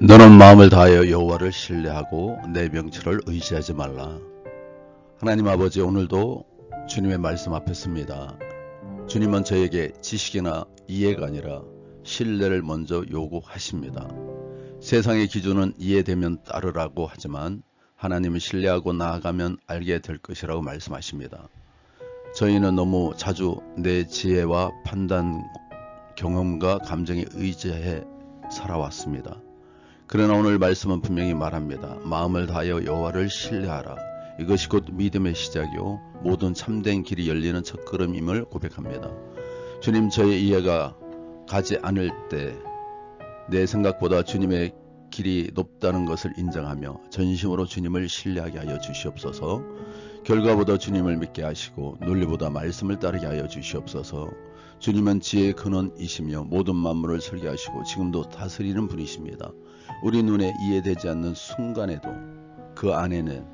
너는 마음을 다하여 여호와를 신뢰하고 내 명철을 의지하지 말라. 하나님 아버지 오늘도 주님의 말씀 앞에 습니다. 주님은 저에게 지식이나 이해가 아니라 신뢰를 먼저 요구하십니다. 세상의 기준은 이해되면 따르라고 하지만 하나님을 신뢰하고 나아가면 알게 될 것이라고 말씀하십니다. 저희는 너무 자주 내 지혜와 판단, 경험과 감정에 의지해 살아왔습니다. 그러나 오늘 말씀은 분명히 말합니다. 마음을 다하여 여호와를 신뢰하라. 이것이 곧 믿음의 시작이요 모든 참된 길이 열리는 첫걸음임을 고백합니다. 주님 저의 이해가 가지 않을 때 내 생각보다 주님의 길이 높다는 것을 인정하며 전심으로 주님을 신뢰하게 하여 주시옵소서. 결과보다 주님을 믿게 하시고 논리보다 말씀을 따르게 하여 주시옵소서. 주님은 지혜의 근원이시며 모든 만물을 설계하시고 지금도 다스리는 분이십니다. 우리 눈에 이해되지 않는 순간에도 그 안에는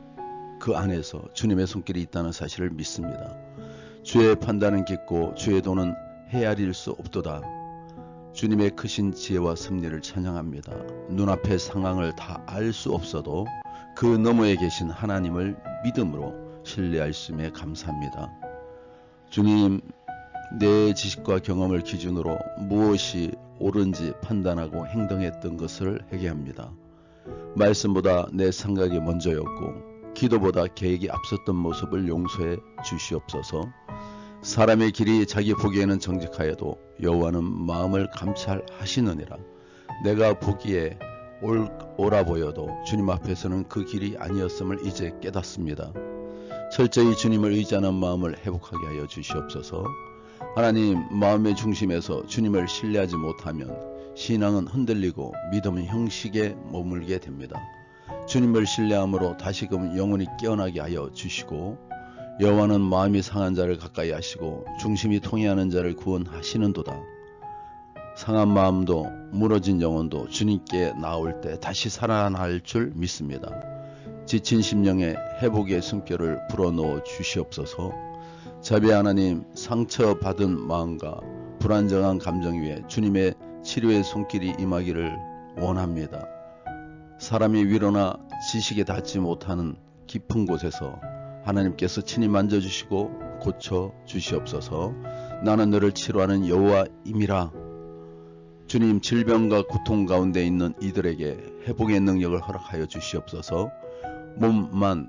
그 안에서 주님의 손길이 있다는 사실을 믿습니다. 주의 판단은 깊고 주의 도는 헤아릴 수 없도다. 주님의 크신 지혜와 섭리를 찬양합니다. 눈앞의 상황을 다 알 수 없어도 그 너머에 계신 하나님을 믿음으로 신뢰할 수 있음에 감사합니다. 주님, 내 지식과 경험을 기준으로 무엇이 옳은지 판단하고 행동했던 것을 회개합니다. 말씀보다 내 생각이 먼저였고 기도보다 계획이 앞섰던 모습을 용서해 주시옵소서. 사람의 길이 자기 보기에는 정직하여도 여호와는 마음을 감찰하시느니라. 내가 보기에 올, 옳아 보여도 주님 앞에서는 그 길이 아니었음을 이제 깨닫습니다. 철저히 주님을 의지하는 마음을 회복하게 하여 주시옵소서. 하나님 마음의 중심에서 주님을 신뢰하지 못하면 신앙은 흔들리고 믿음은 형식에 머물게 됩니다. 주님을 신뢰함으로 다시금 영혼이 깨어나게 하여 주시고 여호와는 마음이 상한 자를 가까이 하시고 중심이 통해하는 자를 구원하시는도다. 상한 마음도 무너진 영혼도 주님께 나올 때 다시 살아날 줄 믿습니다. 지친 심령에 회복의 숨결을 불어넣어 주시옵소서. 자비 하나님 상처받은 마음과 불안정한 감정 위에 주님의 치료의 손길이 임하기를 원합니다. 사람이 위로나 지식에 닿지 못하는 깊은 곳에서 하나님께서 친히 만져주시고 고쳐 주시옵소서. 나는 너를 치료하는 여호와임이라. 주님 질병과 고통 가운데 있는 이들에게 회복의 능력을 허락하여 주시옵소서. 몸만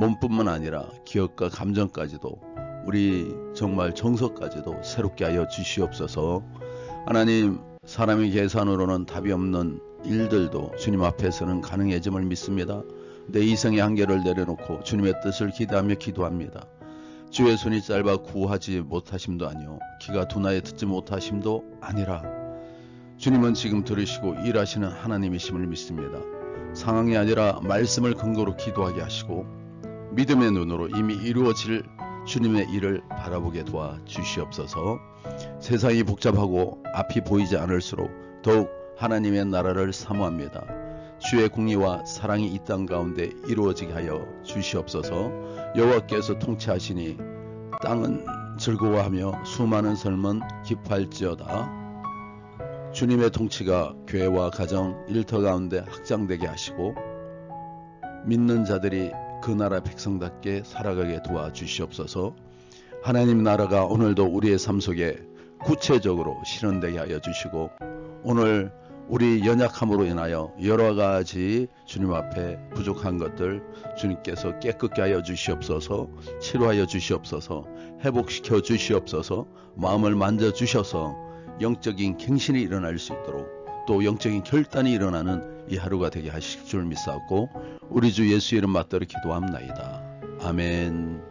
몸뿐만 아니라 기억과 감정까지도 우리 정말 정서까지도 새롭게 하여 주시옵소서. 하나님 사람의 계산으로는 답이 없는 일들도 주님 앞에서는 가능해짐을 믿습니다. 내 이성의 한계를 내려놓고 주님의 뜻을 기대하며 기도합니다. 주의 손이 짧아 구하지 못하심도 아니요 기가 둔하에 듣지 못하심도 아니라 주님은 지금 들으시고 일하시는 하나님이심을 믿습니다. 상황이 아니라 말씀을 근거로 기도하게 하시고 믿음의 눈으로 이미 이루어질 주님의 일을 바라보게 도와 주시옵소서. 세상이 복잡하고 앞이 보이지 않을수록 더욱 하나님의 나라를 사모합니다. 주의 공의와 사랑이 이 땅 가운데 이루어지게 하여 주시옵소서. 여호와께서 통치하시니 땅은 즐거워하며 수많은 삶은 기뻐할지어다. 주님의 통치가 교회와 가정 일터 가운데 확장되게 하시고 믿는 자들이 그 나라 백성답게 살아가게 도와주시옵소서. 하나님 나라가 오늘도 우리의 삶 속에 구체적으로 실현되게 하여 주시고 오늘 우리 연약함으로 인하여 여러 가지 주님 앞에 부족한 것들 주님께서 깨끗게 하여 주시옵소서 치료하여 주시옵소서 회복시켜 주시옵소서 마음을 만져 주셔서 영적인 갱신이 일어날 수 있도록 또 영적인 결단이 일어나는 이 하루가 되게 하실 줄 믿사옵고 우리 주 예수 이름 맞들어 기도합나이다. 아멘